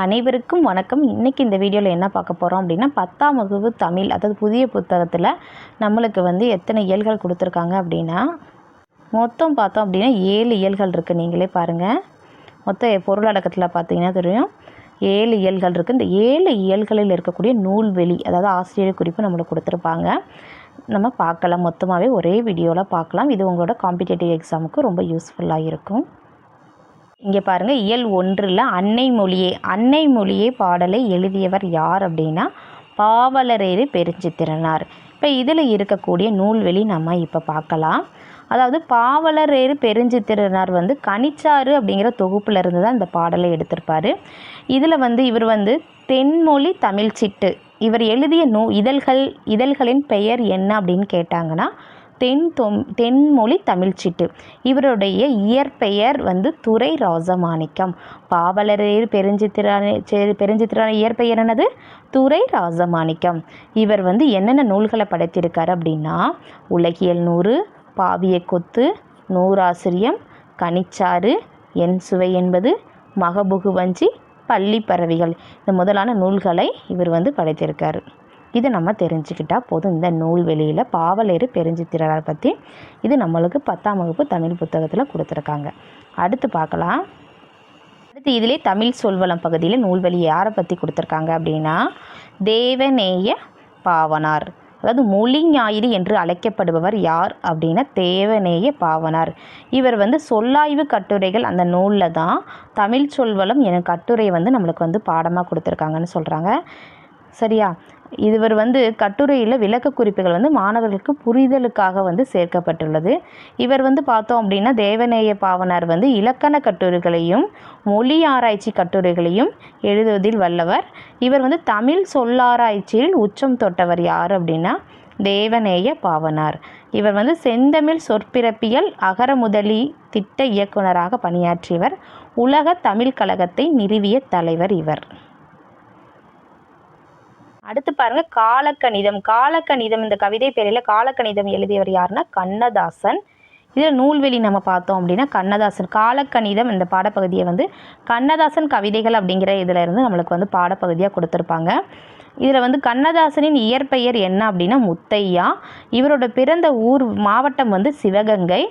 அனைவருக்கும் வணக்கம். இன்றைக்கி இந்த வீடியோவில் என்ன பார்க்க போகிறோம் அப்படின்னா பத்தாம் வகுப்பு தமிழ் அதாவது புதிய புத்தகத்தில் நம்மளுக்கு வந்து எத்தனை இயல்கள் கொடுத்துருக்காங்க அப்படின்னா மொத்தம் பார்த்தோம் அப்படின்னா ஏழு இயல்கள் இருக்குது நீங்களே பாருங்கள் மொத்த பொருளடக்கத்தில் பார்த்தீங்கன்னா தெரியும் ஏழு இயல்கள் இருக்குது இந்த ஏழு இயல்களில் இருக்கக்கூடிய நூல்வெளி அதாவது ஆசிரியர் குறிப்பு நம்மளுக்கு கொடுத்துருப்பாங்க. நம்ம பார்க்கலாம். மொத்தமாகவே ஒரே வீடியோவில் பார்க்கலாம். இது உங்களோட காம்படிட்டிவ் எக்ஸாமுக்கு ரொம்ப யூஸ்ஃபுல்லாக இருக்கும். இங்கே பாருங்கள் இயல் ஒன்றில் அன்னை மொழியே அன்னை மொழியே பாடலை எழுதியவர் யார் அப்படின்னா பாவலரேறு பெருஞ்சித்திரனார். இப்போ இதில் இருக்கக்கூடிய நூல்வெளி நம்ம இப்போ பார்க்கலாம். அதாவது பாவலரேறு பெருஞ்சித்திரனார் வந்து கனிச்சாறு அப்படிங்கிற தொகுப்பில் இருந்து தான் இந்த பாடலை எடுத்திருப்பார். இதில் வந்து இவர் வந்து தென்மொழி தமிழ் சிட்டு இவர் எழுதிய நூ இதழ்கள் இதழ்களின் பெயர் என்ன அப்படின்னு கேட்டாங்கன்னா தென் தொம் தென்மொழி தமிழ்ச்சிட்டு இவருடைய இயற்பெயர் வந்து துறை ராசமாணிக்கம் பாவலரேர் பெருஞ்சித்திரான பெருஞ்சித்திரான இயற்பெயர் என்னது? துரை ராசமாணிக்கம் இவர் வந்து என்னென்ன நூல்களை படைத்திருக்கார் அப்படின்னா உலகியல் நூறு பாவிய கொத்து நூறாசிரியம் கனிச்சாறு என் சுவை என்பது மகபுகு வஞ்சி பள்ளி பறவைகள். இந்த முதலான நூல்களை இவர் வந்து படைத்திருக்கார். இதை நம்ம தெரிஞ்சுக்கிட்டால் போதும். இந்த நூல் வெளியில் பாவலேறு பெருஞ்சித்திரரை பற்றி இது நம்மளுக்கு பத்தாம் வகுப்பு தமிழ் புத்தகத்தில் கொடுத்துருக்காங்க. அடுத்து பார்க்கலாம். அடுத்து இதிலே தமிழ் சொல்வளம் பகுதியில் நூல்வெளி யாரை பற்றி கொடுத்துருக்காங்க அப்படின்னா தேவநேய பாவனார். அதாவது மொழி ஞாயிறு என்று அழைக்கப்படுபவர் யார் அப்படின்னா தேவநேய பாவனார். இவர் வந்து சொல்லாய்வு கட்டுரைகள் அந்த நூலில் தான் தமிழ் சொல்வளம் என கட்டுரை வந்து நம்மளுக்கு வந்து பாடமாக கொடுத்துருக்காங்கன்னு சொல்கிறாங்க சரியா? இவர் வந்து கட்டுரையில் விளக்க குறிப்புகள் வந்து மாணவர்களுக்கு புரிதலுக்காக வந்து சேர்க்கப்பட்டுள்ளது. இவர் வந்து பார்த்தோம் அப்படின்னா தேவநேய பாவனார் வந்து இலக்கண கட்டுரைகளையும் மொழி ஆராய்ச்சி கட்டுரைகளையும் எழுதுவதில் வல்லவர். இவர் வந்து தமிழ் சொல்லாராய்ச்சியில் உச்சம் தொட்டவர் யார் அப்படின்னா தேவநேய பாவனார். இவர் வந்து செந்தமிழ் சொற்பிறப்பியல் அகர முதலி திட்ட இயக்குனராக பணியாற்றியவர். உலக தமிழ் கழகத்தை நிறுவிய தலைவர் இவர். அடுத்து பாருங்க காலக்கணிதம். காலக்கணிதம் இந்த கவிதை பேரில் காலக்கணிதம் எழுதியவர் யாருன்னா கண்ணதாசன். இதில் நூல்வெளி நம்ம பார்த்தோம் அப்படின்னா கண்ணதாசன். காலக்கணிதம் இந்த பாடப்பகுதியை வந்து கண்ணதாசன் கவிதைகள் அப்படிங்கிற இதில் இருந்து நம்மளுக்கு வந்து பாடப்பகுதியாக கொடுத்துருப்பாங்க. இதில் வந்து கண்ணதாசனின் இயற்பெயர் என்ன அப்படின்னா முத்தையா. இவரோட பிறந்த ஊர் மாவட்டம் வந்து சிவகங்கை.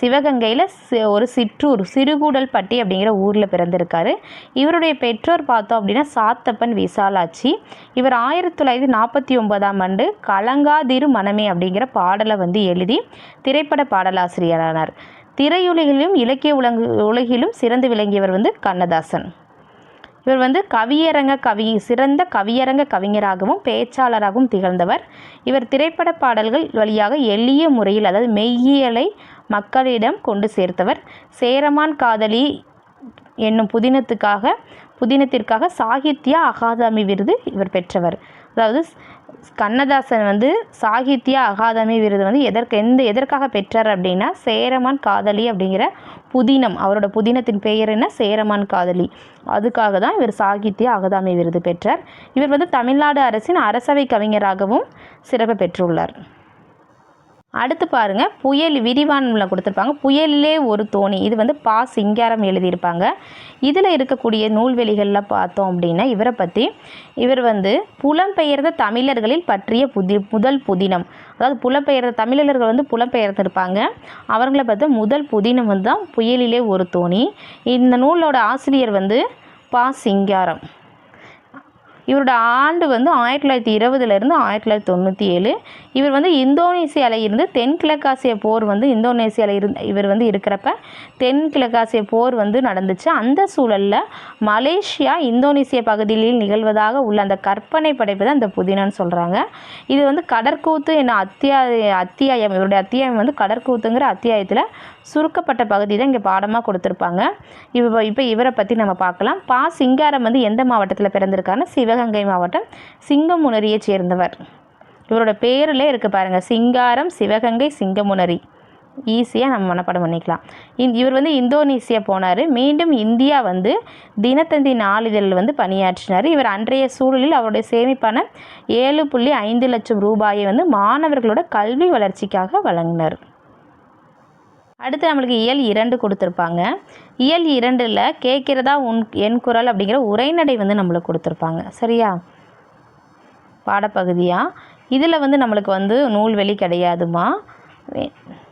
சிவகங்கையில் ஒரு சிற்றூர் சிறுகூடல்பட்டி அப்படிங்கிற ஊரில் பிறந்திருக்காரு. இவருடைய பெற்றோர் பார்த்தோம் அப்படின்னா சாத்தப்பன் விசாலாட்சி. இவர் ஆயிரத்தி தொள்ளாயிரத்தி நாற்பத்தி ஒன்பதாம் ஆண்டு கலங்காதிரு மனமே அப்படிங்கிற பாடலை வந்து எழுதி திரைப்பட பாடலாசிரியரானார். திரையுலகிலும் இலக்கிய உலகு உலகிலும் சிறந்து விளங்கியவர் வந்து கண்ணதாசன். இவர் வந்து கவியரங்க கவி சிறந்த கவியரங்க கவிஞராகவும் பேச்சாளராகவும் திகழ்ந்தவர். இவர் திரைப்பட பாடல்கள் வழியாக எளிய முறையில் அதாவது மெய்யியலை மக்களிடம் கொண்டு சேர்த்தவர். சேரமான் காதலி என்னும் புதினத்துக்காக புதினத்திற்காக சாகித்ய அகாதமி விருது இவர் பெற்றவர். அதாவது கண்ணதாசன் வந்து சாகித்ய அகாதமி விருது வந்து எதற்கு எந்த எதற்காக பெற்றார் அப்படின்னா சேரமான் காதலி அப்படிங்கிற புதினம் அவரோட புதினத்தின் பெயர் என்ன? சேரமான் காதலி. அதுக்காக தான் இவர் சாகித்ய அகாதமி விருது பெற்றார். இவர் வந்து தமிழ்நாடு அரசின் அரசவை கவிஞராகவும் சிறப்பு பெற்றுள்ளார். அடுத்து பாருங்கள் புயல் விரிவானமில் கொடுத்துருப்பாங்க. புயலிலே ஒரு தோணி. இது வந்து பா சிங்காரம் எழுதியிருப்பாங்க. இதில் இருக்கக்கூடிய நூல்வெளிகளில் பார்த்தோம் அப்படின்னா இவரை பற்றி இவர் வந்து புலம்பெயர்ந்த தமிழர்களில் பற்றிய புதி முதல் புதினம். அதாவது புலம்பெயர்ந்த தமிழர்கள் வந்து புலம்பெயர்ந்திருப்பாங்க. அவங்கள பார்த்து முதல் புதினம் வந்து தான் புயலிலே ஒரு தோணி. இந்த நூலோட ஆசிரியர் வந்து பா சிங்காரம். இவரோட ஆண்டு வந்து ஆயிரத்தி தொள்ளாயிரத்தி இருபதுலேருந்து ஆயிரத்தி தொள்ளாயிரத்தி தொண்ணூற்றி ஏழு. இவர் வந்து இந்தோனேசியாவில் இருந்து தென்கிழக்காசிய போர் வந்து இந்தோனேசியாவில் இருந்து இவர் வந்து இருக்கிறப்ப தென்கிழக்காசிய போர் வந்து நடந்துச்சு. அந்த சூழலில் மலேசியா இந்தோனேசிய பகுதியில் நிகழ்வதாக உள்ள அந்த கற்பனை படைப்பு தான் இந்த புதினன்னு சொல்கிறாங்க இது வந்து கடற்கூத்து என்ன அத்தியாய அத்தியாயம் இவருடைய அத்தியாயம் வந்து கடற்கூத்துங்கிற அத்தியாயத்தில் சுருக்கப்பட்ட பகுதி தான் இங்கே பாடமாக கொடுத்துருப்பாங்க. இப்போ இப்போ இவரை பற்றி நம்ம பார்க்கலாம். பா சிங்காரம் வந்து எந்த மாவட்டத்தில் பிறந்திருக்காருன்னா சிவகங்கை மாவட்டம் சிங்கமுனரியை சேர்ந்தவர். இவரோட பேரில் இருக்குது பாருங்கள் சிங்காரம் சிவகங்கை சிங்கமுனரி. ஈஸியாக நம்ம மனப்பாடம் பண்ணிக்கலாம். இந் இவர் வந்து இந்தோனேசியா போனார். மீண்டும் இந்தியா வந்து தினத்தந்தி நாளிதழில் வந்து பணியாற்றினார். இவர் அன்றைய சூழலில் அவருடைய சேமிப்பான ஏழு புள்ளி ஐந்து லட்சம் ரூபாயை வந்து மாணவர்களோட கல்வி வளர்ச்சிக்காக வழங்கினார். அடுத்து நம்மளுக்கு இயல் இரண்டு கொடுத்துருப்பாங்க. இயல் இரண்டில் கேட்கிறதா உன் என் குரல் அப்படிங்கிற உரைநடை வந்து நம்மளுக்கு கொடுத்துருப்பாங்க. சரியா? பாடப்பகுதியாக இதில் வந்து நம்மளுக்கு வந்து நூல்வெளி கிடையாதுமா.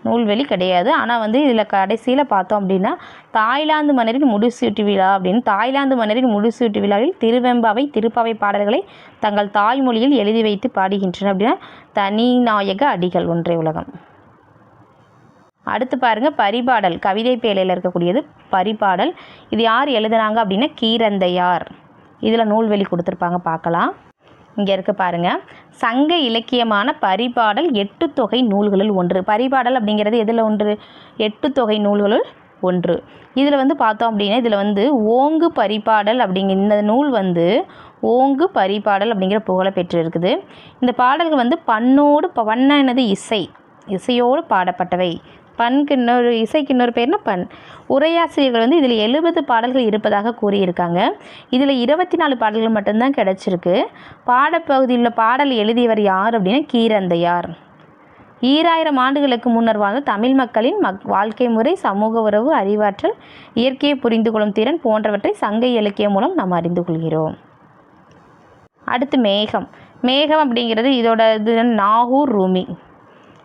நூல்வெளி கிடையாது. ஆனால் வந்து இதில் கடைசியில் பார்த்தோம் அப்படின்னா தாய்லாந்து மன்னரின் முடிசூட்டு விழா அப்படின்னு தாய்லாந்து மன்னரின் முடிசூட்டு விழாவில் திருவெம்பாவை திருப்பாவை பாடல்களை தங்கள் தாய்மொழியில் எழுதி வைத்து பாடுகின்றனர் அப்படின்னா தனிநாயக அடிகள் ஒன்றே உலகம். அடுத்து பாருங்க பரிபாடல். கவிதை பேழையில் இருக்கக்கூடியது பரிபாடல். இது யார் எழுதுனாங்க அப்படின்னா கீரந்தையார். இதில் நூல்வெளி கொடுத்துருப்பாங்க பார்க்கலாம். இங்கே இருக்க பாருங்க. சங்க இலக்கியமான பரிபாடல் எட்டு தொகை நூல்களில் ஒன்று. பரிபாடல் அப்படிங்கிறது எதில் ஒன்று? எட்டு தொகை நூல்களுள் ஒன்று. இதில் வந்து பார்த்தோம் அப்படின்னா இதில் வந்து ஓங்கு பரிபாடல் அப்படிங்கிற இந்த நூல் வந்து ஓங்கு பரிபாடல் அப்படிங்கிற புகழை பெற்றிருக்குது. இந்த பாடல்கள் வந்து பண்ணோடு ப- பண்ண என்னது இசை இசையோடு பாடப்பட்டவை. பண்க்கு இன்னொரு இசைக்கு இன்னொரு பேர்னா பண். உரையாசிரியர்கள் வந்து இதில் எழுபது பாடல்கள் இருப்பதாக கூறியிருக்காங்க. இதில் இருபத்தி நாலு பாடல்கள் மட்டும்தான் கிடச்சிருக்கு. பாடப்பகுதியில் உள்ள பாடல் எழுதியவர் யார் அப்படின்னா கீரந்தையார். ஈராயிரம் ஆண்டுகளுக்கு முன்னர் வாழ்ந்த தமிழ் மக்களின் மக் வாழ்க்கை முறை சமூக உறவு அறிவாற்றல் இயற்கையை புரிந்து கொள்ளும் திறன் போன்றவற்றை சங்க இலக்கியம் மூலம் நாம் அறிந்து கொள்கிறோம். அடுத்து மேகம். மேகம் அப்படிங்கிறது இதோட இது நாகூர் ரூமி.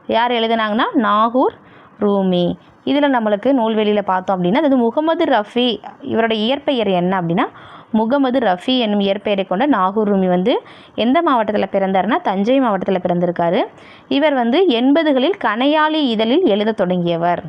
யார் எழுதுனாங்கன்னா? நாகூர் ரூமி. இதில் நம்மளுக்கு நூல்வெளியில் பார்த்தோம் அப்படின்னா அது முகமது ரஃபி இவரோட இயற்பெயர் என்ன அப்படின்னா முகமது ரஃபி என்னும் இயற்பெயரை கொண்ட நாகூர் ரூமி வந்து எந்த மாவட்டத்தில் பிறந்தாருன்னா தஞ்சை மாவட்டத்தில் பிறந்திருக்காரு. இவர் வந்து எண்பதுகளில் கனையாளி இதழில் எழுதத் தொடங்கியவர்.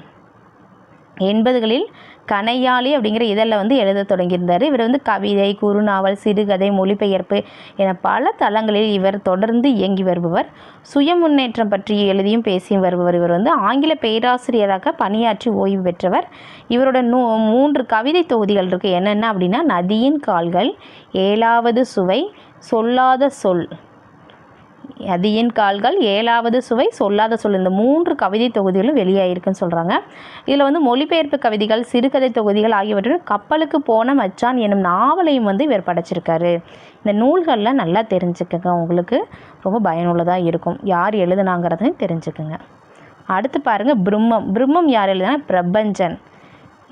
எண்பதுகளில் கனையாளி அப்படிங்கிற இதழில் வந்து எழுத தொடங்கியிருந்தார். இவர் வந்து கவிதை குறுநாவல் சிறுகதை மொழிபெயர்ப்பு என பல தளங்களில் இவர் தொடர்ந்து இயங்கி வருபவர். சுய முன்னேற்றம் பற்றி எழுதியும் பேசியும் வருபவர் இவர் வந்து. ஆங்கில பேராசிரியராக பணியாற்றி ஓய்வு பெற்றவர். இவரோட நூ மூன்று கவிதை தொகுதிகள் இருக்குது என்னென்ன அப்படின்னா நதியின் கால்கள் ஏழாவது சுவை சொல்லாத சொல். அதியின் கால்கள் ஏழாவது சுவை சொல்லாத சொல். இந்த மூன்று கவிதை தொகுதிகளும் வெளியாயிருக்குன்னு சொல்கிறாங்க இதில் வந்து மொழிபெயர்ப்பு கவிதைகள் சிறுகதை தொகுதிகள் ஆகியவற்றில் கப்பலுக்கு போன மச்சான் எனும் நாவலையும் வந்து இவர் படைச்சிருக்காரு. இந்த நூல்களில் நல்லா தெரிஞ்சுக்கங்க. உங்களுக்கு ரொம்ப பயனுள்ளதாக இருக்கும். யார் எழுதுனாங்கிறதையும் தெரிஞ்சுக்குங்க. அடுத்து பாருங்கள் பிரம்மம். பிரம்மம் யார் எழுதுனா பிரபஞ்சன்.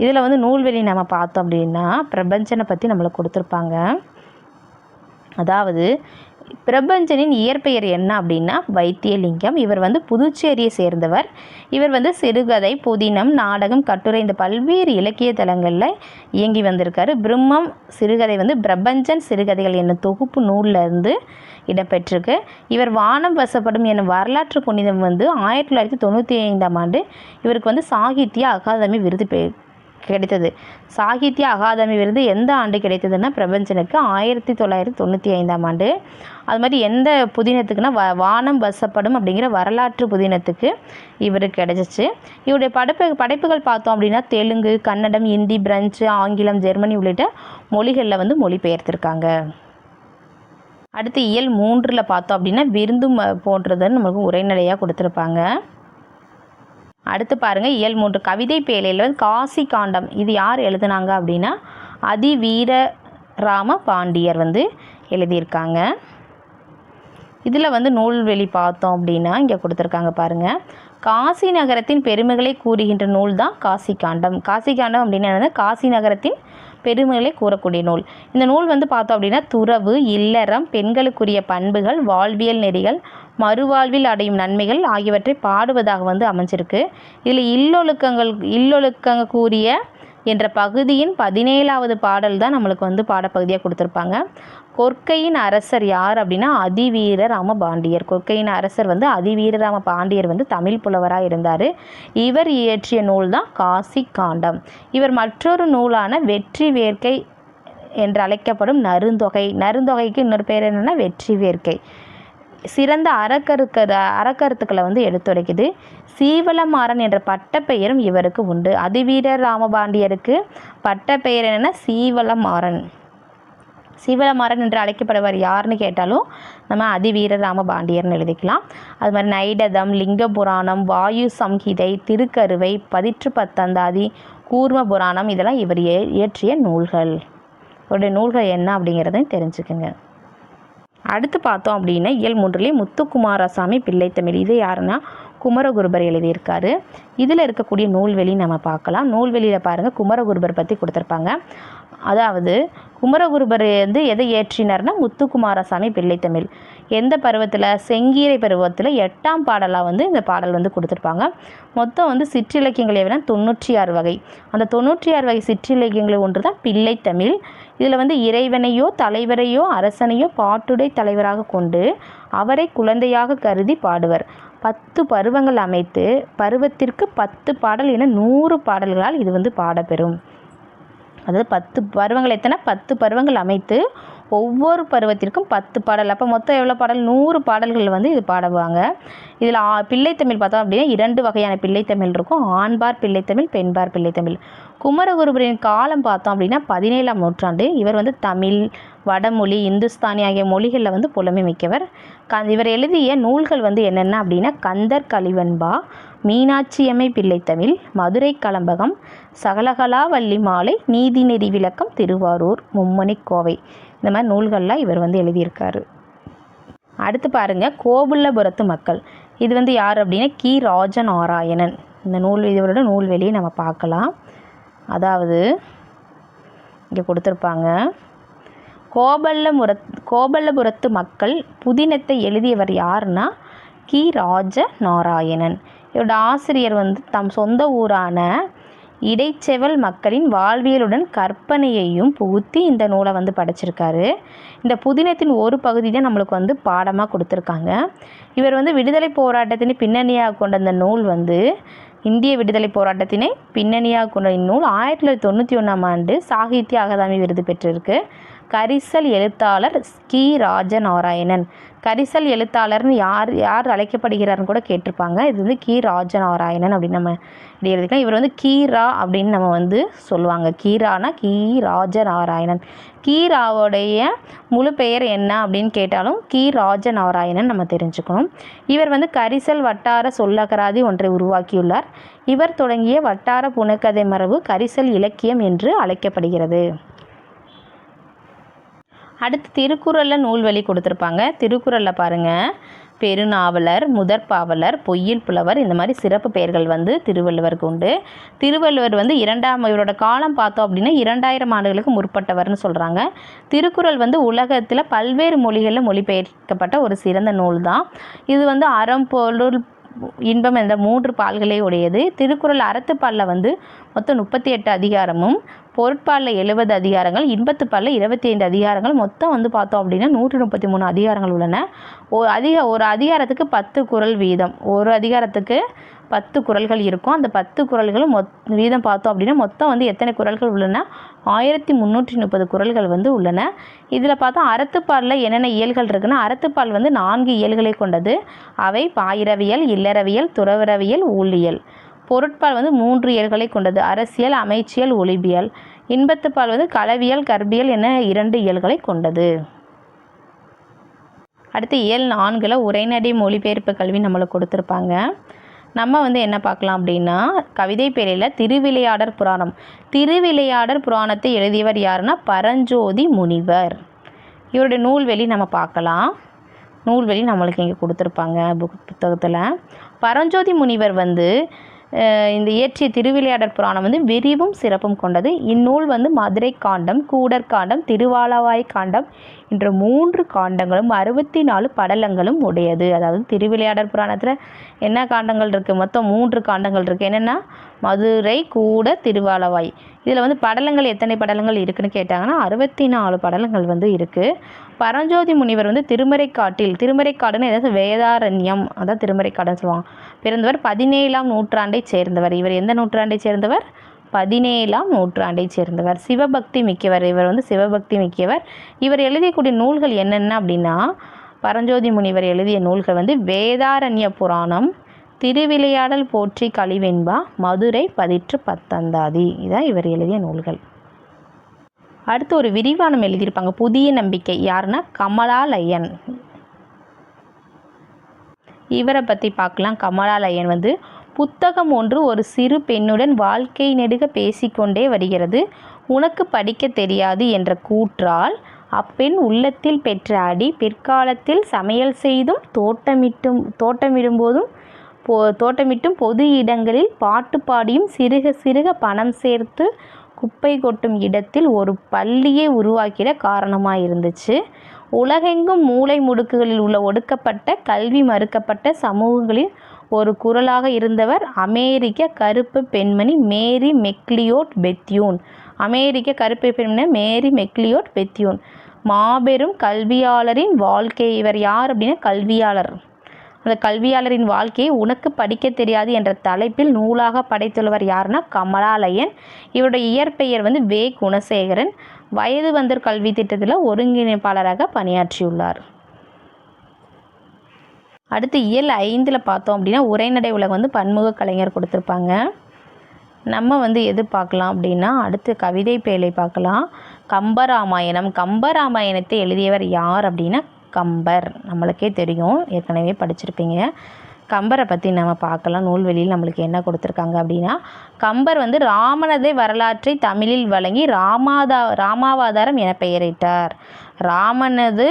இதில் வந்து நூல்வெளி நம்ம பார்த்தோம் அப்படின்னா பிரபஞ்சனை பற்றி நம்மளுக்கு கொடுத்துருப்பாங்க. அதாவது பிரபஞ்சனின் இயற்பெயர் என்ன அப்படின்னா வைத்தியலிங்கம். இவர் வந்து புதுச்சேரியை சேர்ந்தவர். இவர் வந்து சிறுகதை புதினம் நாடகம் கட்டுரை இந்த பல்வேறு இலக்கிய தலங்களில் இயங்கி வந்திருக்காரு. பிரம்மம் சிறுகதை வந்து பிரபஞ்சன் சிறுகதைகள் என்னும் தொகுப்பு நூல்ல இருந்து இடம்பெற்றிருக்கு. இவர் வானம் வசப்படும் என வரலாற்று புனிதம் வந்து ஆயிரத்தி தொள்ளாயிரத்தி தொண்ணூற்றி ஐந்தாம் ஆண்டு இவருக்கு வந்து சாகித்ய அகாதமி விருது பெ கிடைத்தது. சாகித்ய அகாதமி விருது எந்த ஆண்டு கிடைத்ததுன்னா பிரபஞ்சனுக்கு ஆயிரத்தி தொள்ளாயிரத்தி தொண்ணூற்றி ஐந்தாம் ஆண்டு. அது மாதிரி எந்த புதினத்துக்குன்னா வ வானம் வசப்படும் அப்படிங்கிற வரலாற்று புதினத்துக்கு இவருக்கு கிடைச்சிச்சு. இவருடைய படைப்பு படைப்புகள் பார்த்தோம் அப்படின்னா தெலுங்கு கன்னடம் இந்தி பிரெஞ்சு ஆங்கிலம் ஜெர்மனி உள்ளிட்ட மொழிகளில் வந்து மொழிபெயர்த்திருக்காங்க. அடுத்து இயல் மூன்றில் பார்த்தோம் அப்படின்னா விருந்து போன்றதுன்னு நமக்கு உரைநடையாக கொடுத்துருப்பாங்க. அடுத்து பாருங்க இயல் மூன்று. கவிதை பேழையில் வந்து காசி காண்டம். இது யார் எழுதுனாங்க அப்படின்னா அதிவீர ராம பாண்டியர் வந்து எழுதியிருக்காங்க. இதில் வந்து நூல்வெளி பார்த்தோம் அப்படின்னா இங்கே கொடுத்துருக்காங்க பாருங்கள் காசி நகரத்தின் பெருமைகளை கூறுகின்ற நூல் தான் காசி காண்டம். காசி காண்டம் அப்படின்னா காசி நகரத்தின் பெருமைகளை கூறக்கூடிய நூல். இந்த நூல் வந்து பார்த்தோம் அப்படின்னா துறவு இல்லறம் பெண்களுக்குரிய பண்புகள் வாழ்வியல் நெறிகள் மறுவாழ்வில் அடையும் நன்மைகள் ஆகியவற்றை பாடுவதாக வந்து அமைஞ்சிருக்கு. இதில் இல்லொழுக்கங்கள் இல்லொழுக்கங்க கூறிய என்ற பகுதியின் பதினேழாவது பாடல் தான் நம்மளுக்கு வந்து பாடப்பகுதியாக கொடுத்துருப்பாங்க. கொற்கையின் அரசர் யார் அப்படின்னா அதிவீர ராம பாண்டியர் கொற்கையின் அரசர் வந்து அதிவீர ராம பாண்டியர் வந்து தமிழ் புலவராக இருந்தார். இவர் இயற்றிய நூல் தான் காசி காண்டம் இவர் மற்றொரு நூலான வெற்றி வேர்க்கை என்று அழைக்கப்படும் நருந்தொகை. நருந்தொகைக்கு இன்னொரு பேர் என்னென்னா வெற்றி வேர்க்கை. சிறந்த அறக்கருக்க அறக்கருத்துக்களை வந்து எடுத்துரைக்குது. சீவலமாறன் என்ற பட்டப்பெயரும் இவருக்கு உண்டு. அதிவீரர் ராமபாண்டியருக்கு பட்டப்பெயர் என்னென்னா சீவலமாறன். சீவலமாறன் என்று அழைக்கப்படுவர் யாருன்னு கேட்டாலும் நம்ம அதிவீர ராம பாண்டியர்னு எழுதிக்கலாம். அது மாதிரி நைடதம் லிங்க புராணம் வாயு சம்ஹிதை திருக்கருவை பதிற்று பத்தந்தாதி கூர்ம புராணம் இதெல்லாம் இவர் இயற்றிய நூல்கள். இவருடைய நூல்கள் என்ன அப்படிங்கிறதையும் தெரிஞ்சுக்குங்க. அடுத்து பார்த்தோம் அப்படின்னா இயல் மூன்றிலே முத்துக்குமாரசாமி பிள்ளைத்தமிழ் இது யாருன்னா குமரகுருபர் எழுதியிருக்காரு. இதில் இருக்கக்கூடிய நூல்வெளி நம்ம பார்க்கலாம். நூல்வெளியில் பாருங்கள் குமரகுருபர் பற்றி கொடுத்துருப்பாங்க. அதாவது குமரகுருபர் வந்து எதை இயற்றினார்னா முத்துக்குமாரசாமி பிள்ளைத்தமிழ் எந்த பருவத்தில்? செங்கீரை பருவத்தில் எட்டாம் பாடலாக வந்து இந்த பாடல் வந்து கொடுத்துருப்பாங்க. மொத்தம் வந்து சிற்றிலக்கியங்கள் எவ்வளோ தொண்ணூற்றி ஆறு வகை. அந்த தொண்ணூற்றி ஆறு வகை சிற்றிலக்கியங்கள் ஒன்று தான் பிள்ளைத்தமிழ் இதில் வந்து இறைவனையோ தலைவரையோ அரசனையோ பாட்டுடை தலைவராக கொண்டு அவரை குழந்தையாக கருதி பாடுவர். பத்து பருவங்கள் அமைத்து பருவத்திற்கு பத்து பாடல் என நூறு பாடல்களால் இது வந்து பாடப்பெறும். அதாவது பத்து பருவங்கள் எத்தனை? பத்து பருவங்கள் அமைத்து ஒவ்வொரு பருவத்திற்கும் பத்து பாடல். அப்போ மொத்தம் எவ்வளோ பாடல்? நூறு பாடல்கள் வந்து இது பாடுவாங்க. இதில் ஆ பிள்ளைத்தமிழ் பார்த்தோம் அப்படின்னா இரண்டு வகையான பிள்ளைத்தமிழ் இருக்கும். ஆண்பார் பிள்ளைத்தமிழ் பெண்பார் பிள்ளைத்தமிழ் குமரகுருபரின் காலம் பார்த்தோம் அப்படின்னா பதினேழாம் நூற்றாண்டு. இவர் வந்து தமிழ் வடமொழி இந்துஸ்தானி ஆகிய மொழிகளில் வந்து புலமை மிக்கவர். க இவர் எழுதிய நூல்கள் வந்து என்னென்ன அப்படின்னா கந்தர் கலிவன்பா மீனாட்சியம்மை பிள்ளைத்தமிழ் மதுரை கலம்பகம் சகலகலா வள்ளி மாலை நீதிநெறி விளக்கம் திருவாரூர் மும்மணி கோவை. இந்த மாதிரி நூல்கள்லாம் இவர் வந்து எழுதியிருக்காரு. அடுத்து பாருங்க கோபுல்லபுரத்து மக்கள். இது வந்து யார் அப்படின்னா கி. ராஜநாராயணன். இந்த நூல் இவரோட நூல்வெளியை நம்ம பார்க்கலாம். அதாவது இங்கே கொடுத்துருப்பாங்க கோபல்லபுரத் கோபல்லபுரத்து மக்கள் புதினத்தை எழுதியவர் யாருன்னா கி. ராஜ நாராயணன் இவரோட ஆசிரியர் வந்து தம் சொந்த ஊரான இடைச்செவல் மக்களின் வாழ்வியலுடன் கற்பனையையும் புகுத்தி இந்த நூலை வந்து படைச்சிருக்காரு. இந்த புதினத்தின் ஒரு பகுதி தான் நம்மளுக்கு வந்து பாடமாக கொடுத்துருக்காங்க. இவர் வந்து விடுதலை போராட்டத்தினை பின்னணியாக கொண்ட இந்த நூல் வந்து இந்திய விடுதலை போராட்டத்தினை பின்னணியாக கொண்ட இந்நூல் ஆயிரத்தி தொள்ளாயிரத்தி தொண்ணூற்றி ஒன்றாம் ஆண்டு சாகித்ய அகாதமி விருது பெற்றிருக்கு. கரிசல் எழுத்தாளர் கி. ராஜநாராயணன். கரிசல் எழுத்தாளர்னு யார் யார் அழைக்கப்படுகிறார்னு கூட கேட்டிருப்பாங்க. இது வந்து கி. ராஜநாராயணன் அப்படின்னு நம்ம இப்படி எழுதிக்கலாம். இவர் வந்து கீரா அப்படின்னு நம்ம வந்து சொல்லுவாங்க. கீரானா கி. ராஜநாராயணன். கீராவுடைய முழு பெயர் என்ன அப்படின்னு கேட்டாலும் கி. ராஜநாராயணன் நம்ம தெரிஞ்சுக்கணும். இவர் வந்து கரிசல் வட்டார சொல்லகராதி ஒன்றை உருவாக்கியுள்ளார். இவர் தொடங்கிய வட்டார புனக்கதை மரபு கரிசல் இலக்கியம் என்று அழைக்கப்படுகிறது. அடுத்து திருக்குறளில் நூல்வழி கொடுத்துருப்பாங்க. திருக்குறளில் பாருங்கள் பெருநாவலர் முதற்பாவலர் பொய்யில் புலவர் இந்த மாதிரி சிறப்பு பெயர்கள் வந்து திருவள்ளுவருக்கு உண்டு. திருவள்ளுவர் வந்து இரண்டாம் இவரோட காலம் பார்த்தோம் அப்படின்னா இரண்டாயிரம் ஆண்டுகளுக்கு முற்பட்டவர்னு சொல்கிறாங்க திருக்குறள் வந்து உலகத்தில் பல்வேறு மொழிகளில் மொழிபெயர்க்கப்பட்ட ஒரு சிறந்த நூல் தான் இது வந்து அறம் பொருள் இன்பம் என்ற மூன்று பால்களே உடையது. திருக்குறள் அறத்துப்பாலில் வந்து மொத்தம் முப்பத்தி எட்டு அதிகாரமும் பொருட்பாலில் எழுபது அதிகாரங்கள் இன்பத்துப்பாலில் இருபத்தி ஐந்து அதிகாரங்கள் மொத்தம் வந்து பார்த்தோம் அப்படின்னா நூற்றி முப்பத்தி மூணு அதிகாரங்கள் உள்ளன. ஓ அதிக ஒரு அதிகாரத்துக்கு பத்து குறள் வீதம். ஒரு அதிகாரத்துக்கு பத்து குறள்கள் இருக்கும். அந்த பத்து குறள்களும் மொத் வீதம் பார்த்தோம் அப்படின்னா மொத்தம் வந்து எத்தனை குறள்கள் உள்ளன? ஆயிரத்தி முந்நூற்றி முப்பது குறள்கள் வந்து உள்ளன. இதில் பார்த்தா அறத்துப்பாலில் என்னென்ன இயல்கள் இருக்குன்னா அறத்துப்பால் வந்து நான்கு இயல்களை கொண்டது. அவை பாயிரவியல் இல்லறவியல் துறவரவியல் ஊழியல். பொருட்பால் வந்து மூன்று இயல்களை கொண்டது. அரசியல் அமைச்சியல் ஒளிபியல். இன்பத்துப்பால் வந்து களவியல் கற்பியல் என இரண்டு இயல்களை கொண்டது. அடுத்து இயல் நான்கில் உரைநடை மொழிபெயர்ப்பு கல்வி நம்மளுக்கு கொடுத்துருப்பாங்க. நம்ம வந்து என்ன பார்க்கலாம் அப்படின்னா கவிதை பேரையில் திருவிளையாடற் புராணம். திருவிளையாடற் புராணத்தை எழுதியவர் யாருன்னா பரஞ்சோதி முனிவர். இவருடைய நூல்வெளி நம்ம பார்க்கலாம். நூல்வெளி நம்மளுக்கு இங்கே கொடுத்துருப்பாங்க புக் புத்தகத்தில். பரஞ்சோதி முனிவர் வந்து இந்த இயற்றிய திருவிளையாடற் புராணம் வந்து விரிவும் சிறப்பும் கொண்டது. இந்நூல் வந்து மதுரை காண்டம் கூடற்காண்டம் திருவாலவாய் காண்டம் என்ற மூன்று காண்டங்களும் அறுபத்தி நாலு படலங்களும் உடையது. அதாவது திருவிளையாடற் புராணத்தில் என்ன காண்டங்கள் இருக்குது மொத்தம் மூன்று காண்டங்கள் இருக்குது என்னென்னா மதுரை கூட திருவாலவாய். இதில் வந்து படலங்கள் எத்தனை படலங்கள் இருக்குன்னு கேட்டாங்கன்னா அறுபத்தி நாலு படலங்கள் வந்து இருக்குது பரஞ்சோதி முனிவர் வந்து திருமறைக்காட்டில் திருமறைக்காடுன்னு ஏதாவது வேதாரண்யம் அதான் திருமறைக்காடுன்னு சொல்லுவாங்க. பிறந்தவர் பதினேழாம் நூற்றாண்டை சேர்ந்தவர். இவர் எந்த நூற்றாண்டை சேர்ந்தவர்? பதினேழாம் நூற்றாண்டைச் சேர்ந்தவர். சிவபக்தி மிக்கவர். இவர் வந்து சிவபக்தி மிக்கவர். இவர் எழுதியக்கூடிய நூல்கள் என்னென்ன அப்படின்னா பரஞ்சோதி முனிவர் எழுதிய நூல்கள் வந்து வேதாரண்ய புராணம் திருவிளையாடல் போற்றி கழிவெண்பா மதுரை பதிற்று பத்தந்தாதி. இதான் இவர் எழுதிய நூல்கள். அடுத்து ஒரு விரிவானம் எழுதியிருப்பாங்க. புதிய நம்பிக்கை. யாருன்னா கமலாலயன். இவரை பற்றி பார்க்கலாம். கமலாலயன் வந்து புத்தகம் ஒன்று ஒரு சிறு பெண்ணுடன் வாழ்க்கை நெடுக பேசிக்கொண்டே வருகிறது. உனக்கு படிக்க தெரியாது என்ற கூற்றால் அப்பெண் உள்ளத்தில் பெற்ற அடி பிற்காலத்தில் சமையல் செய்தும் தோட்டமிட்டும் தோட்டமிடும்போதும் போ தோட்டமிட்டும் பொது இடங்களில் பாட்டு பாடியும் சிறுக சிறுக பணம் சேர்த்து குப்பை கொட்டும் இடத்தில் ஒரு பள்ளியை உருவாக்கிட காரணமாக இருந்துச்சு உலகெங்கும் மூலை முடுக்குகளில் உள்ள ஒடுக்கப்பட்ட கல்வி மறுக்கப்பட்ட சமூகங்களில் ஒரு குரலாக இருந்தவர் அமெரிக்க கருப்பு பெண்மணி மேரி மெக்லியோட் பெத்யூன் அமெரிக்க கருப்பு பெண்மணி மேரி மெக்லியோட் பெத்யூன் மாபெரும் கல்வியாளரின் வாழ்க்கை இவர் யார் அப்படின்னா கல்வியாளர். அந்த கல்வியாளரின் வாழ்க்கையை உனக்கு படிக்க தெரியாது என்ற தலைப்பில் நூலாக படைத்துள்ளவர் யாருன்னா கமலாலயன். இவருடைய இயற்பெயர் வந்து வே. குணசேகரன். வயது வந்தோர் கல்வி திட்டத்தில் ஒருங்கிணைப்பாளராக பணியாற்றியுள்ளார். அடுத்து இயல் ஐந்தில் பார்த்தோம் அப்படின்னா உரைநடை உலகம் வந்து பன்முக கலைஞர் கொடுத்துருப்பாங்க. நம்ம வந்து எது பார்க்கலாம் அப்படின்னா அடுத்து கவிதை பேழை பார்க்கலாம். கம்பராமாயணம். கம்பராமாயணத்தை எழுதியவர் யார் அப்படின்னா கம்பர். நம்மளுக்கே தெரியும். ஏற்கனவே படிச்சிருப்பீங்க. கம்பரை பற்றி நம்ம பார்க்கலாம். நூல்வெளியில் நம்மளுக்கு என்ன கொடுத்துருக்காங்க அப்படின்னா கம்பர் வந்து ராமனது வரலாற்றை தமிழில் வழங்கி ராமாதா ராமாவதாரம் என பெயரிட்டார். ராமனது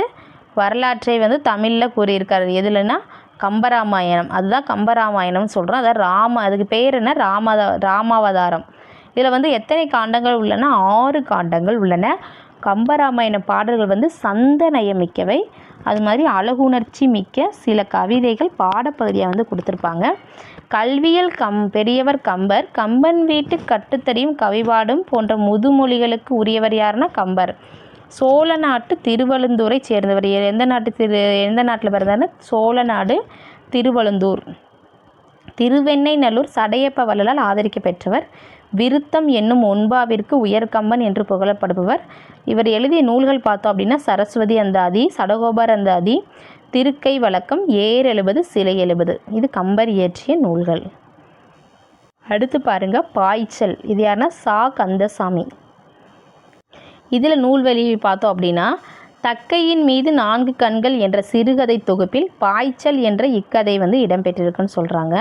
வரலாற்றை வந்து தமிழில் கூறியிருக்கார். எதுலன்னா கம்பராமாயணம். அதுதான் கம்பராமாயணம்னு சொல்கிறோம் அதான் ராம அதுக்கு பேர் என்ன? ராமதா ராமாவதாரம். இதில் வந்து எத்தனை காண்டங்கள் உள்ளன? ஆறு காண்டங்கள் உள்ளன. கம்பராமாயண பாடல்கள் வந்து சந்தநயமிக்கவை அது மாதிரி அழகுணர்ச்சி மிக்க சில கவிதைகள் பாடப்பகுதியாக வந்து கொடுத்துருப்பாங்க. கல்வியல் கம் பெரியவர் கம்பர் கம்பன் வீட்டு கட்டுத்தறியும் கவிபாடும் போன்ற முதுமொழிகளுக்கு உரியவர் யாருன்னா கம்பர். சோழ நாட்டு திருவழுந்தூரை சேர்ந்தவர் எந்த நாட்டு திரு எந்த நாட்டில் பிறந்தாருன்னா சோழ நாடு திருவழுந்தூர். திருவெண்ணைநல்லூர் சடையப்ப வள்ளலால் ஆதரிக்க பெற்றவர் விருத்தம் என்னும் ஒன்பாவிற்கு உயர்கம்பன் என்று புகழப்படுபவர். இவர் எழுதிய நூல்கள் பார்த்தோம் அப்படின்னா சரஸ்வதி அந்தாதி சடகோபர் அந்தாதி திருக்கை வழக்கம் ஏர் எழுபது சிலை எழுபது. இது கம்பர் இயற்றிய நூல்கள். அடுத்து பாருங்க பாய்ச்சல். இது யாருன்னா சா. கந்தசாமி. இதில் நூல்வெளி பார்த்தோம் அப்படின்னா தக்கையின் மீது நான்கு கண்கள் என்ற சிறுகதை தொகுப்பில் பாய்ச்சல் என்ற இக்கதை வந்து இடம்பெற்றிருக்குன்னு சொல்கிறாங்க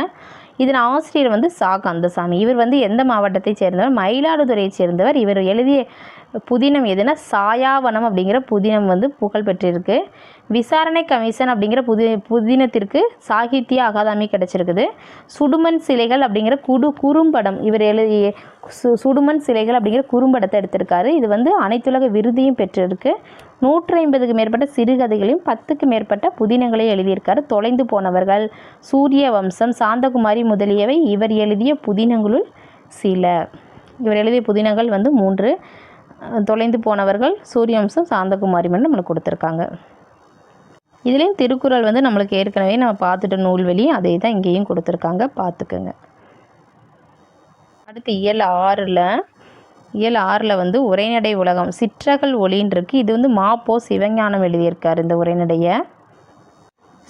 இதன் ஆசிரியர் வந்து சா. கந்தசாமி. இவர் வந்து எந்த மாவட்டத்தைச் சேர்ந்தவர்? மயிலாடுதுறையைச் சேர்ந்தவர். இவர் எழுதிய புதினம் எதுனா சாயாவனம் அப்படிங்கிற புதினம் வந்து புகழ் பெற்றிருக்கு விசாரணை கமிஷன் அப்படிங்கிற புதி புதினத்திற்கு சாகித்ய அகாதமி கிடச்சிருக்குது. சுடுமண் சிலைகள் அப்படிங்கிற குடு குறும்படம் இவர் எழுதிய சு சுடுமண் சிலைகள் அப்படிங்கிற குறும்படத்தை எடுத்திருக்காரு. இது வந்து அனைத்துலக விருதையும் பெற்றிருக்கு. நூற்றி ஐம்பதுக்கு மேற்பட்ட சிறுகதைகளையும் பத்துக்கு மேற்பட்ட புதினங்களையும் எழுதியிருக்காரு. தொலைந்து போனவர்கள் சூரிய வம்சம் சாந்தகுமாரி முதலியவை இவர் எழுதிய புதினங்களுள் சில. இவர் எழுதிய புதினங்கள் வந்து மூன்று. தொலைந்து போனவர்கள் சூரிய வம்சம் சாந்தகுமாரி மட்டும் நம்மளுக்கு கொடுத்துருக்காங்க. இதுலேயும் திருக்குறள் வந்து நம்மளுக்கு ஏற்கனவே நம்ம பார்த்துட்ட நூல்வெளி அதே தான் இங்கேயும் கொடுத்துருக்காங்க. பார்த்துக்கோங்க. அடுத்து இயல் ஆறில் இயல் ஆறில் வந்து உரைநடை உலகம் சிற்றகல் ஒளின்னு இருக்கு. இது வந்து மாப்போ சிவஞானம் எழுதியிருக்கார் இந்த உரைநடையை.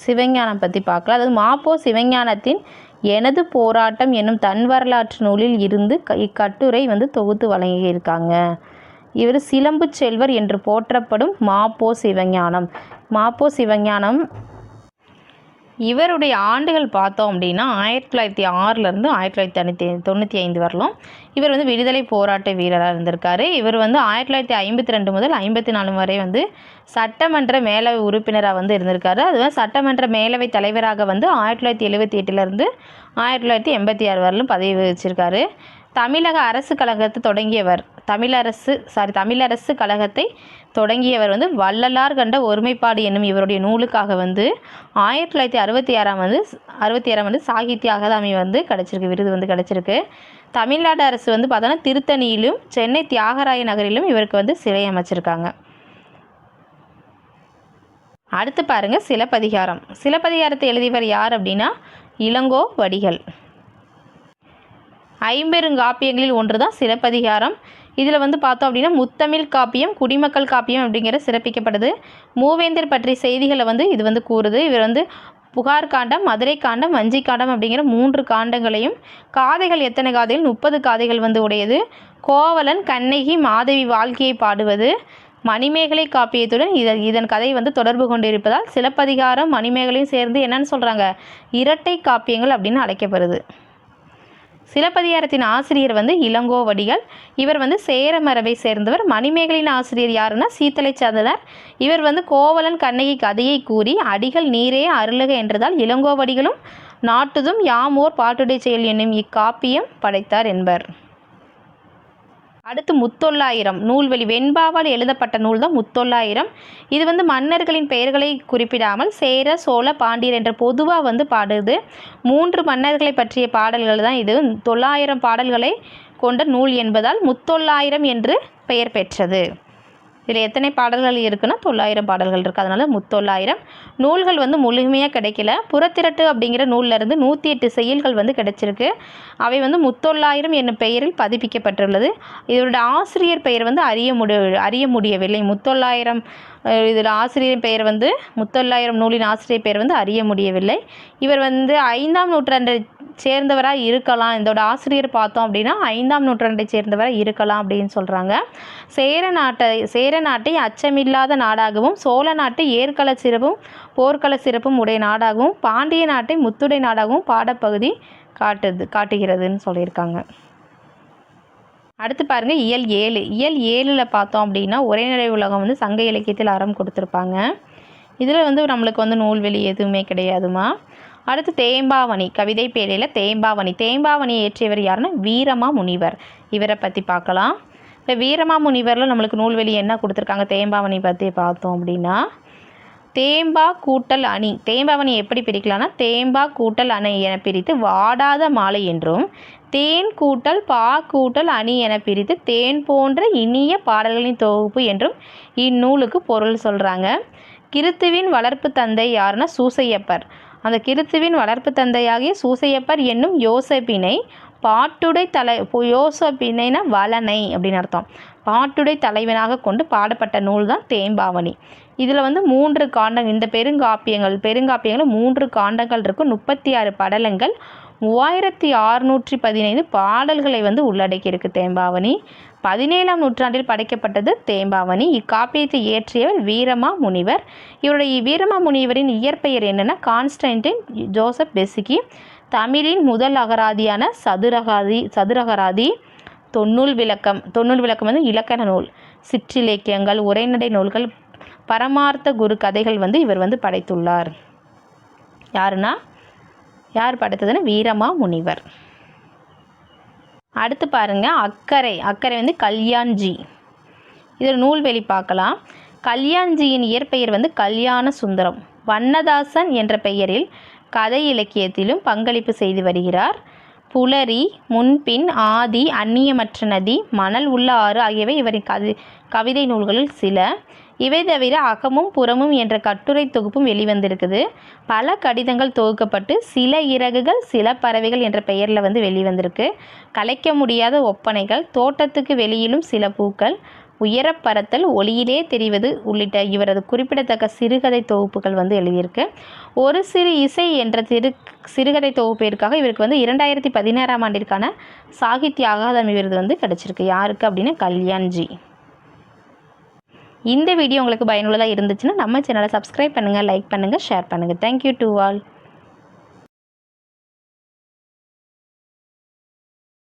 சிவஞானம் பற்றி பார்க்கலாம். அதாவது மாப்போ சிவஞானத்தின் எனது போராட்டம் என்னும் தன் வரலாற்று நூலில் இருந்து க- இக்கட்டுரை வந்து தொகுத்து வழங்கியிருக்காங்க. இவர் சிலம்பு செல்வர் என்று போற்றப்படும் மாப்போ சிவஞானம். மாப்போ சிவஞானம். இவருடைய ஆண்டுகள் பார்த்தோம் அப்படின்னா ஆயிரத்தி தொள்ளாயிரத்தி ஆறுலேருந்து ஆயிரத்தி தொள்ளாயிரத்தி தொண்ணூற்றி தொண்ணூற்றி ஐந்து வரலும் இவர் வந்து விடுதலை போராட்ட வீரராக இருந்திருக்காரு. இவர் வந்து ஆயிரத்தி தொள்ளாயிரத்தி ஐம்பத்தி ரெண்டு முதல் ஐம்பத்தி நாலு வரை வந்து சட்டமன்ற மேலவை உறுப்பினராக வந்து இருந்திருக்காரு. வந்து சட்டமன்ற மேலவை தலைவராக வந்து ஆயிரத்தி தொள்ளாயிரத்தி எழுபத்தி எட்டுலேருந்து ஆயிரத்தி தொள்ளாயிரத்தி எண்பத்தி ஆறு வரலும் பதவி வச்சிருக்காரு. தமிழக அரசு கழகத்தை தொடங்கியவர் தமிழரசு சாரி தமிழரசு கழகத்தை தொடங்கியவர் வந்து வள்ளலார் கண்ட ஒருமைப்பாடு என்னும் இவருடைய நூலுக்காக வந்து ஆயிரத்தி தொள்ளாயிரத்தி அறுபத்தி ஆறாம் வந்து அறுபத்தி ஆறாம் வந்து சாகித்ய அகாதமி வந்து கிடச்சிருக்கு விருது வந்து கிடச்சிருக்கு. தமிழ்நாடு அரசு வந்து பார்த்தோன்னா திருத்தணியிலும் சென்னை தியாகராய நகரிலும் இவருக்கு வந்து சிலை அமைச்சிருக்காங்க. அடுத்து பாருங்கள் சிலப்பதிகாரம். சிலப்பதிகாரத்தை எழுதியவர் யார் அப்படின்னா இளங்கோ வடிகள். ஐம்பெருங்காப்பியங்களில் ஒன்று தான் சிலப்பதிகாரம். இதில் வந்து பார்த்தோம் அப்படின்னா முத்தமிழ் காப்பியம் குடிமக்கள் காப்பியம் அப்படிங்கிற சிறப்பிக்கப்படுது. மூவேந்தர் பற்றிய செய்திகளை வந்து இது வந்து கூறுது. இவர் வந்து புகார் காண்டம் மதுரை காண்டம் வஞ்சி காண்டம் அப்படிங்கிற மூன்று காண்டங்களையும் காதைகள் எத்தனை காதைகள்? முப்பது காதைகள் வந்து உடையது. கோவலன் கண்ணகி மாதவி வாழ்க்கையை பாடுவது. மணிமேகலை காப்பியத்துடன் இதன் இதன் கதை வந்து தொடர்பு கொண்டிருப்பதால் சிலப்பதிகாரம் மணிமேகலையும் சேர்ந்து என்னன்னு சொல்கிறாங்க இரட்டை காப்பியங்கள் அப்படின்னு அழைக்கப்படுது. சிலப்பதிகாரத்தின் ஆசிரியர் வந்து இளங்கோவடிகள் இவர் வந்து சேரமரபை சேர்ந்தவர். மணிமேகலின் ஆசிரியர் யாருன்னா சீத்தலை சார்ந்தனர் இவர் வந்து கோவலன் கண்ணகி கதையை கூறி அடிகள் நீரே அருளுக என்றதால் இளங்கோவடிகளும் நாட்டுதும் யாமோர் பாட்டுடை செயல் என்னும் இக்காப்பியம் படைத்தார் என்பர். அடுத்து முத்தொள்ளாயிரம். நூல்வெளி வெண்பாவால் எழுதப்பட்ட நூல் தான் முத்தொள்ளாயிரம். இது வந்து மன்னர்களின் பெயர்களை குறிப்பிடாமல் சேர சோழ பாண்டியர் என்ற பொதுவாக வந்து பாடுது. மூன்று மன்னர்களை பற்றிய பாடல்கள் தான் இது. தொள்ளாயிரம் பாடல்களை கொண்ட நூல் என்பதால் முத்தொள்ளாயிரம் என்று பெயர் பெற்றது. இதில் எத்தனை பாடல்கள் இருக்குன்னா தொள்ளாயிரம் பாடல்கள் இருக்குது அதனால் முத்தொள்ளாயிரம். நூல்கள் வந்து முழுமையாக கிடைக்கல. புறத்திரட்டு அப்படிங்கிற நூல்ல இருந்து நூற்றி எட்டு செயல்கள் வந்து கிடைச்சிருக்கு. அவை வந்து முத்தொள்ளாயிரம் என்னும் பெயரில் பதிப்பிக்கப்பட்டுள்ளது. இதோட ஆசிரியர் பெயர் வந்து அறிய முடி அறிய முடியவில்லை. முத்தொள்ளாயிரம் இதில் ஆசிரியர் பெயர் வந்து முத்தொள்ளாயிரம் நூலின் ஆசிரியர் பெயர் வந்து அறிய முடியவில்லை. இவர் வந்து ஐந்தாம் நூற்றாண்டை சேர்ந்தவராக இருக்கலாம். இதோட ஆசிரியர் பார்த்தோம் அப்படின்னா ஐந்தாம் நூற்றாண்டை சேர்ந்தவராக இருக்கலாம் அப்படின்னு சொல்கிறாங்க சேர நாட்டை சேர நாட்டை அச்சமில்லாத நாடாகவும் சோழ நாட்டை ஏற்கள சிறப்பும் போர்க்கள சிறப்பும் உடைய நாடாகவும் பாண்டிய நாட்டை முத்துடை நாடாகவும் பாடப்பகுதி காட்டுது காட்டுகிறதுன்னு சொல்லியிருக்காங்க. அடுத்து பாருங்கள் இயல் ஏழு. இயல் ஏழில் பார்த்தோம் அப்படின்னா உரைநடை உலகம் வந்து சங்க இலக்கியத்தில் அறம் கொடுத்துருப்பாங்க. இதில் வந்து நம்மளுக்கு வந்து நூல்வெளி எதுவுமே கிடையாதுமா? அடுத்து தேம்பாவணி. கவிதை பேழையில் தேம்பாவணி. தேம்பாவணியை இயற்றியவர் யாருன்னா வீரமா முனிவர். இவரை பற்றி பார்க்கலாம். இப்போ வீரமா முனிவரில் நம்மளுக்கு நூல்வெளி என்ன கொடுத்துருக்காங்க? தேம்பாவணி பற்றி பார்த்தோம் அப்படின்னா தேம்பா கூட்டல் அணி. தேம்பாவணி எப்படி பிரிக்கலாம்னா தேம்பா கூட்டல் அணை என பிரித்து வாடாத மாலை என்றும் தேன் கூட்டல் பா கூட்டல் அணி என பிரித்து தேன் போன்ற இனிய பாடல்களின் தொகுப்பு என்றும் இந்நூலுக்கு பொருள் சொல்கிறாங்க கிறித்துவின் வளர்ப்பு தந்தை யாருன்னா சூசையப்பர். அந்த கிறித்துவின் வளர்ப்பு தந்தையாகிய சூசையப்பர் என்னும் யோசப்பினை பாட்டுடை தலை யோசப்பினைனா வளனை அப்படின்னு அர்த்தம். பாட்டுடை தலைவனாக கொண்டு பாடப்பட்ட நூல் தான் தேம்பாவணி. இதில் வந்து மூன்று காண்டங்கள் இந்த பெருங்காப்பியங்கள் பெருங்காப்பியங்கள் மூன்று காண்டங்கள் இருக்கும். முப்பத்தி ஆறு படலங்கள் மூவாயிரத்தி ஆறுநூற்றி பதினைந்து பாடல்களை வந்து உள்ளடக்கியிருக்கு தேம்பாவணி. பதினேழாம் நூற்றாண்டில் படைக்கப்பட்டது தேம்பாவணி. இக்காப்பியத்தை இயற்றியவர் வீரமா முனிவர். இவருடைய வீரமா முனிவரின் இயற்பெயர் என்னென்னா கான்ஸ்டன்டின் ஜோசப் பெசிகி. தமிழின் முதல் அகராதியான சதுரகாதி சதுரகராதி. தொன்னூல் விளக்கம் தொன்னூல் விளக்கம் வந்து இலக்கண நூல். சிற்றிலக்கியங்கள் உரைநடை நூல்கள் பரமார்த்த குரு கதைகள் வந்து இவர் வந்து படைத்துள்ளார். யாருன்னா? யார் படைத்ததுன்னா? வீரமா முனிவர். அடுத்து பாருங்க அக்கறை. அக்கறை வந்து கல்யாண்ஜி. இது நூல்வெளி பார்க்கலாம். கல்யாண்ஜியின் இயற்பெயர் வந்து கல்யாண சுந்தரம். வண்ணதாசன் என்ற பெயரில் கதை இலக்கியத்திலும் பங்களிப்பு செய்து வருகிறார். புலரி முன்பின் ஆதி அந்நியமற்ற நதி மணல் உள்ள ஆறு ஆகியவை இவரின் கவி கவிதை நூல்களில் சில. இவை தவிர அகமும் புறமும் என்ற கட்டுரை தொகுப்பும் வெளிவந்திருக்குது. பல கடிதங்கள் தொகுக்கப்பட்டு சில இறகுகள் சில பறவைகள் என்ற பெயரில் வந்து வெளிவந்திருக்கு. கலைக்க முடியாத ஒப்பனைகள் தோட்டத்துக்கு வெளியிலும் சில பூக்கள் உயரப்பரத்தல் ஒளியிலே தெரிவது உள்ளிட்ட இவரது குறிப்பிடத்தக்க சிறுகதை தொகுப்புகள் வந்து எழுதியிருக்கு. ஒரு சிறு இசை என்ற திரு சிறுகதை தொகுப்பிற்காக இவருக்கு வந்து இரண்டாயிரத்தி பதினாறாம் ஆண்டிற்கான சாகித்ய அகாதமி விருது வந்து கிடச்சிருக்கு. யாருக்கு அப்படின்னு கல்யாண்ஜி. இந்த வீடியோ உங்களுக்கு பயனுள்ளதாக இருந்துச்சுன்னா நம்ம சேனலை சப்ஸ்கிரைப் பண்ணுங்கள் லைக் பண்ணுங்கள் ஷேர் பண்ணுங்கள் தேங்க்யூ டு ஆல்